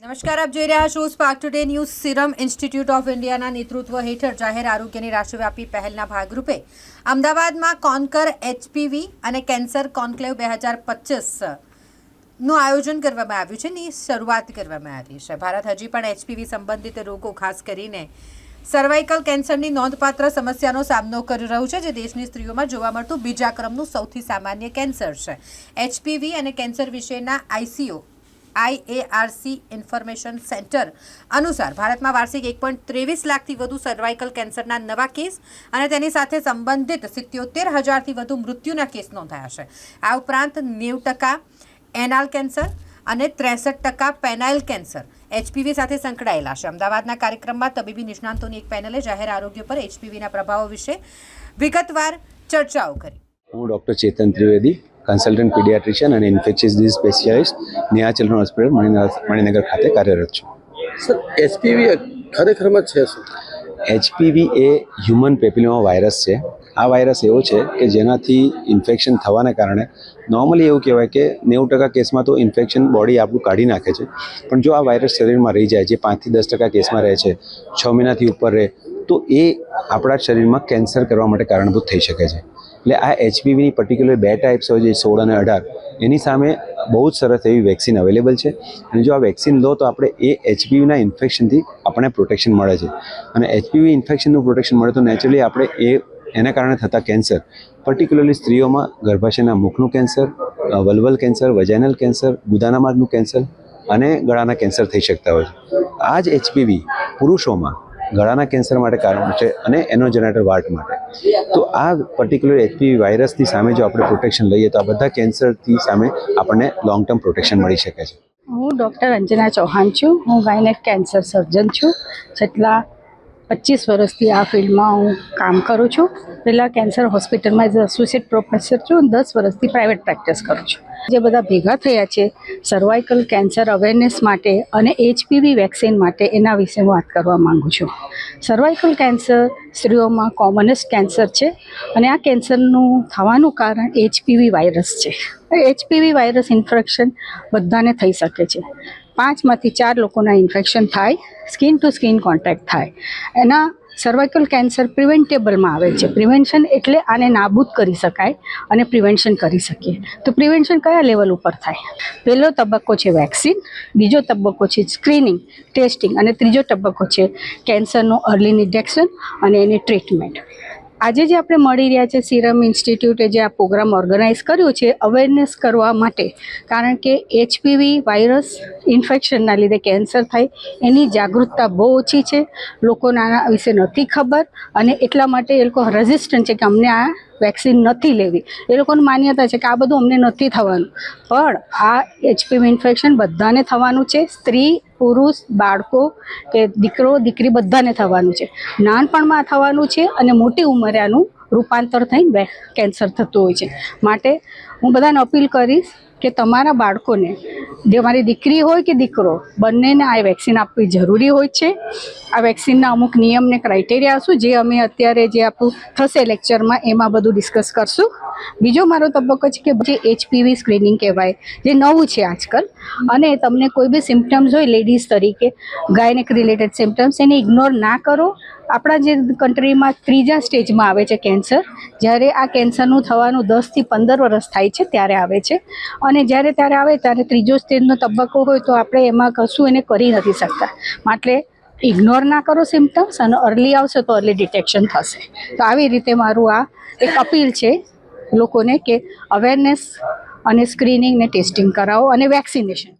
નમસ્કાર, આપ જોઈ રહ્યા છો spark today news serum institute of ઇન્ડિયાના નેતૃત્વ હેઠળ જાહેર આરોગ્યની રાષ્ટ્રવ્યાપી પહેલના ભાગરૂપે અમદાવાદમાં કોન્કર એચપીવી અને કેન્સર કોન્ક્લેવ બે હજારનું આયોજન કરવામાં આવ્યું છે. ની શરૂઆત કરવામાં આવી છે. ભારત હજી પણ એચપીવી સંબંધિત રોગો ખાસ કરીને સર્વાઇકલ કેન્સરની નોંધપાત્ર સમસ્યાનો સામનો કરી રહ્યું છે, જે દેશની સ્ત્રીઓમાં જોવા મળતું બીજા ક્રમનું સૌથી સામાન્ય કેન્સર છે. એચપીવી અને કેન્સર વિશેના આઈસીઓ આઈએઆરસી ઇન્ફોર્મેશન સેન્ટર. અનુસાર, ભારતમાં વાર્ષિક એક પોઈન્ટ ત્રેવીસ લાખથી વધુ સર્વાઇકલ કેન્સરના નવા કેસ અને તેની સાથે સંબંધિત સિત્યોતેર હજારથી વધુ મૃત્યુના કેસ નોંધાયા છે. આ ઉપરાંત નેવું ટકા એનાલ કેન્સર અને ત્રેસઠ ટકા પેનાઇલ કેન્સર એચપીવી સાથે સંકળાયેલા છે. અમદાવાદના કાર્યક્રમમાં તબીબી નિષ્ણાંતોની એક પેનલે જાહેર આરોગ્ય પર એચપીવીના પ્રભાવો વિશે વિગતવાર ચર્ચાઓ કરી. હું doctor Chetan Trivedi consultant paediatrician અને infectious disease specialist Neha Children Hospital Maninagar Maninagar ખાતે કાર્યરત છું. સર એચપીવી ખરેખરમાં છે શું? એચપીવી એ હ્યુમન પેપિલોમા વાયરસ છે. આ વાયરસ એવો છે કે જેનાથી ઇન્ફેક્શન થવાના કારણે નોર્મલી એવું કહેવાય કે નેવું ટકા કેસમાં તો ઇન્ફેક્શન બોડી આપણું કાઢી નાખે છે. પણ જો આ વાયરસ શરીરમાં રહી જાય જે પાંચથી દસ ટકા કેસમાં રહે છે છ મહિનાથી ઉપર રહે તો એ આપણા શરીરમાં કેન્સર કરવા માટે કારણભૂત થઈ શકે છે. એટલે આ એચપીવીની પર્ટિક્યુલર બે ટાઈપ્સ હોય છે, સોળ અને અઢાર. એની સામે બહુ જ સરસ એવી વેક્સિન અવેલેબલ છે. અને જો આ વેક્સિન લો તો આપણે એ એચપીવીના ઇન્ફેક્શનથી આપણને પ્રોટેક્શન મળે છે. અને એચપીવી ઇન્ફેક્શનનું પ્રોટેક્શન મળે તો નેચરલી આપણે એ, એના કારણે થતા કેન્સર પર્ટિક્યુલરલી સ્ત્રીઓમાં ગર્ભાશયના મુખનું cancer vulval cancer vaginal cancer ગુદાના માર્ગનું કેન્સર અને ગળાના કેન્સર થઈ શકતા હોય છે. આ જ એચપીવી પુરુષોમાં ગળાના કેન્સર માટે કારણ છે અને એનો જનરેટર વાર્ટ માટે. તો આ પર્ટિક્યુલર એચપીવી વાયરસની સામે જો આપણે પ્રોટેક્શન લઈએ તો આ બધા કેન્સરથી સામે આપણને લોંગ ટર્મ પ્રોટેક્શન મળી શકે છે. હું ડૉક્ટર અંજના ચૌહાણ છું. હું ગાયનેક કેન્સર સર્જન છું. છેલ્લા પચીસ વર્ષથી આ ફિલ્ડમાં હું કામ કરું છું. પહેલાં કેન્સર હોસ્પિટલમાં એઝ એસોસિએટ પ્રોફેસર છું. દસ વર્ષથી પ્રાઇવેટ પ્રેક્ટિસ કરું છું. જે બધા ભેગા થયા છે સર્વાઇકલ કેન્સર અવેરનેસ માટે અને એચપીવી વેક્સિન માટે, એના વિશે હું વાત કરવા માગું છું. સર્વાઇકલ કેન્સર સ્ત્રીઓમાં કોમનેસ્ટ કેન્સર છે અને આ કેન્સરનું થવાનું કારણ એચપીવી વાયરસ છે. એચપીવી વાયરસ ઇન્ફેક્શન બધાને થઈ શકે છે. પાંચમાંથી ચાર લોકોના ઇન્ફેક્શન થાય સ્કિન ટુ સ્કિન કોન્ટેક્ટ થાય. એના સર્વાઇકલ કેન્સર પ્રિવેન્ટેબલમાં આવે છે. પ્રિવેન્શન એટલે આને નાબૂદ કરી શકાય અને પ્રિવેન્શન કરી શકીએ. તો પ્રિવેન્શન કયા લેવલ ઉપર થાય? પહેલો તબક્કો છે વેક્સિન બીજો તબક્કો છે સ્ક્રીનિંગ ટેસ્ટિંગ અને ત્રીજો તબક્કો છે કેન્સરનું અર્લી ડિટેક્શન અને એની ટ્રીટમેન્ટ આજે જે આપણે મળી રહ્યા છે સિરમ ઇન્સ્ટિટ્યૂટે જે આ પ્રોગ્રામ ઓર્ગેનાઇઝ કર્યો છે અવેરનેસ કરવા માટે, કારણ કે એચપીવી વાયરસ ઇન્ફેક્શનના લીધે કેન્સર થાય, એની જાગૃતતા બહુ ઓછી છે, લોકોને વિશે નથી ખબર, અને એટલા માટે એ લોકો રેઝિસ્ટન્ટ છે કે અમને આ વેક્સિન નથી લેવી. એ લોકોની માન્યતા છે કે આ બધું અમને નથી થવાનું. પણ આ એચપીવી ઇન્ફેક્શન બધાને થવાનું છે, સ્ત્રી પુરુષ, બાળકો કે દીકરો, દીકરી બધાને થવાનું છે. નાનપણમાં થવાનું છે અને મોટી ઉંમરે આનું રૂપાંતર થઈને વે- કેન્સર થતું હોય છે. માટે હું બધાને અપીલ કરીશ કે તમારા બાળકોને, જે મારી દીકરી હોય કે દીકરો, બંનેને આ વેક્સિન આપવી જરૂરી હોય છે. આ વેક્સિનના અમુક નિયમ ને ક્રાઇટેરિયા શું? જે અમે અત્યારે જે આપણું થશે લેક્ચરમાં એમાં બધું ડિસ્કસ કરશું. બીજો મારો તબક્કો છે કે જે એચપીવી સ્ક્રીનિંગ કહેવાય, જે નવું છે આજકાલ. અને તમને કોઈ બી સિમ્ટમ્સ હોય લેડીઝ તરીકે ગાયનેક રિલેટેડ સિમ્ટમ્સ એને ઇગ્નોર ના કરો. આપણા જે કન્ટ્રીમાં ત્રીજા સ્ટેજમાં આવે છે કેન્સર જ્યારે આ કેન્સરનું થવાનું દસથી પંદર વર્ષ થાય છે, ત્યારે આવે છે. અને જ્યારે ત્યારે આવે, ત્યારે ત્રીજો સ્ટેજનો તબક્કો હોય તો આપણે એમાં કશું એને કરી નથી શકતા. માટે ઇગ્નોર ના કરો સિમ્ટમ્સ અને અર્લી આવશે તો અર્લી ડિટેક્શન થશે. તો આવી રીતે મારું આ એક અપીલ છે લોકોને કે અવેરનેસ અને સ્ક્રીનિંગ ને ટેસ્ટિંગ કરાવો અને વેક્સિનેશન